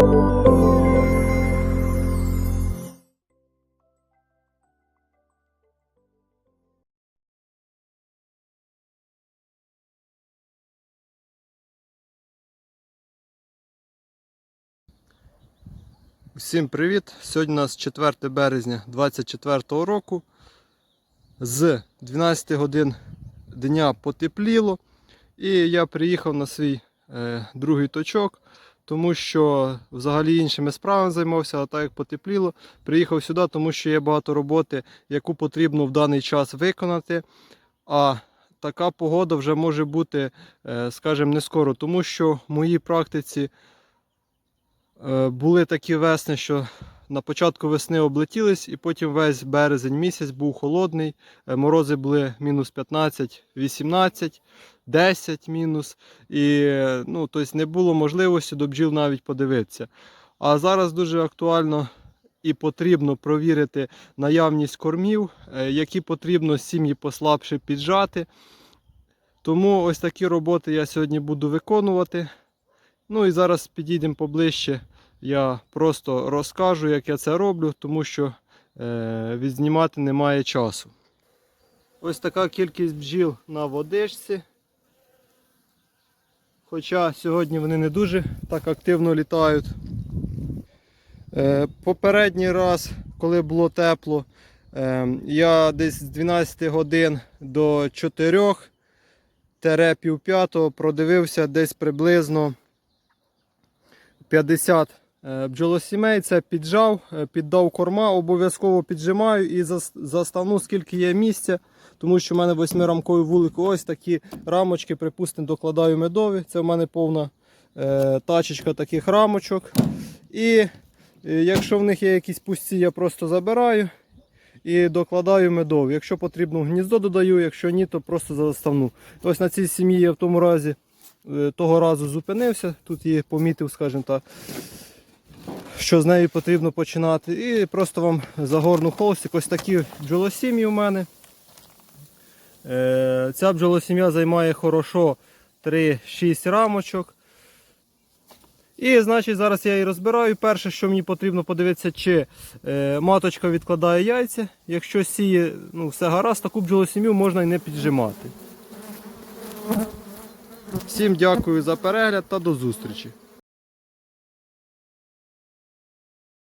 Всім привіт! Сьогодні у нас 4 березня 2024 року. З 12 годин дня потепліло. І я приїхав на свій е, другий точок, тому що взагалі іншими справами займався, а так як потепліло, приїхав сюди, тому що є багато роботи, яку потрібно в даний час виконати. А така погода вже може бути, е, скажімо, не скоро, тому що в моїй практиці Е, Були такі весни, що на початку весни облетілись, і потім весь березень місяць був холодний. Е, Морози були мінус 15, 18, 10 мінус. І ну, тобто не було можливості до бджіл навіть подивитися. А зараз дуже актуально і потрібно провірити наявність кормів, е, які потрібно сім'ї послабше піджати. Тому ось такі роботи я сьогодні буду виконувати. Ну і зараз підійдемо поближче. Я просто розкажу, як я це роблю, тому що е, відзнімати немає часу. Ось така кількість бджіл на водичці. Хоча сьогодні вони не дуже так активно літають. Е, попередній раз, коли було тепло, е, я десь з 12 годин до 4 пів п'ятого продивився десь приблизно 50 е, бджолосімей. Це піджав, е, піддав корма, обов'язково піджимаю і зас- заставну, скільки є місця, тому що в мене восьмирамковий вулик. Ось такі рамочки, припустимо, докладаю медові. Це в мене повна е, тачечка таких рамочок. І е, якщо в них є якісь пусті, я просто забираю і докладаю медові. Якщо потрібно, гніздо додаю, якщо ні, то просто заставну. Ось на цій сім'ї я в тому разі того разу зупинився, тут її помітив, скажімо так, що з нею потрібно починати. І просто вам загорну холстик. Ось такі бджолосім'ї у мене. Е, Ця бджолосім'я займає хорошо 3-6 рамочок. І значить зараз я її розбираю. Перше, що мені потрібно подивитися, чи е, маточка відкладає яйця. Якщо сіє ну, все гаразд, таку бджолосім'ю можна і не піджимати. Всім дякую за перегляд та до зустрічі.